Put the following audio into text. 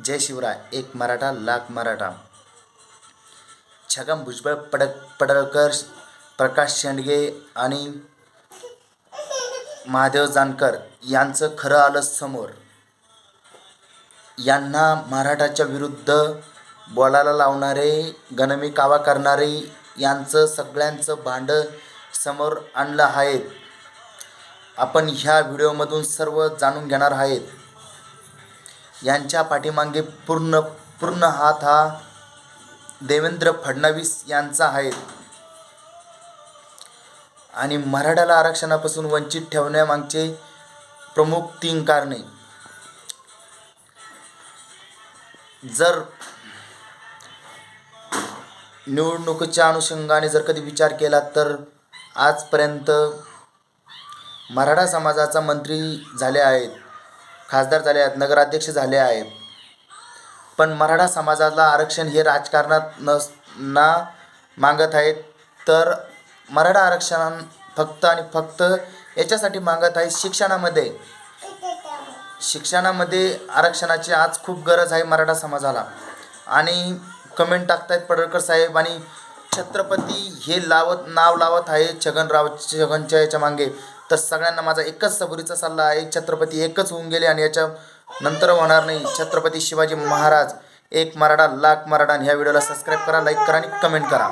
जय शिवराय एक मराठा लाख मराठा. छगन भुजबळ पडक पडळकर प्रकाश शेंडगे आणि महादेव जानकर यांचं खरं आलं समोर. यांना मराठाच्या विरुद्ध बोलायला लावणारे गणमी कावा करणारे यांचं सगळ्यांचं भांडं समोर आणलं आहेत. आपण ह्या व्हिडिओमधून सर्व जाणून घेणार आहेत. यांच्या पाठीमागे पूर्ण पूर्ण हात हा देवेंद्र फडणवीस यांचा आहे. आणि मराठ्याला आरक्षणापासून वंचित ठेवण्यामागचे प्रमुख तीन कारणे. जर निवडणुकीच्या अनुषंगाने जर कधी विचार केला तर आजपर्यंत मराठा समाजाचा मंत्री झाले आहेत. खासदार झाले आहेत नगराध्यक्ष झाले आहेत. पण मराठा समाजाला आरक्षण हे राजकारणात नस ना मागत आहेत तर मराठा आरक्षण फक्त आणि फक्त याच्यासाठी मागत आहे शिक्षणामध्ये. शिक्षणामध्ये आरक्षणाची आज खूप गरज आहे मराठा समाजाला. आणि कमेंट टाकतायत पडळकर साहेब आणि छत्रपती हे लावत नाव लावत आहे छगनराव छगनच्या याच्या मागे. तर सगळ्यांना माझा एकच सबुरीचा सल्ला आहे छत्रपती एकच होऊन गेले आणि याच्या नंतर होणार नाही. छत्रपती शिवाजी महाराज एक मराठा लाख मराठा. आणि ह्या व्हिडिओला सबस्क्राईब करा लाईक करा आणि कमेंट करा.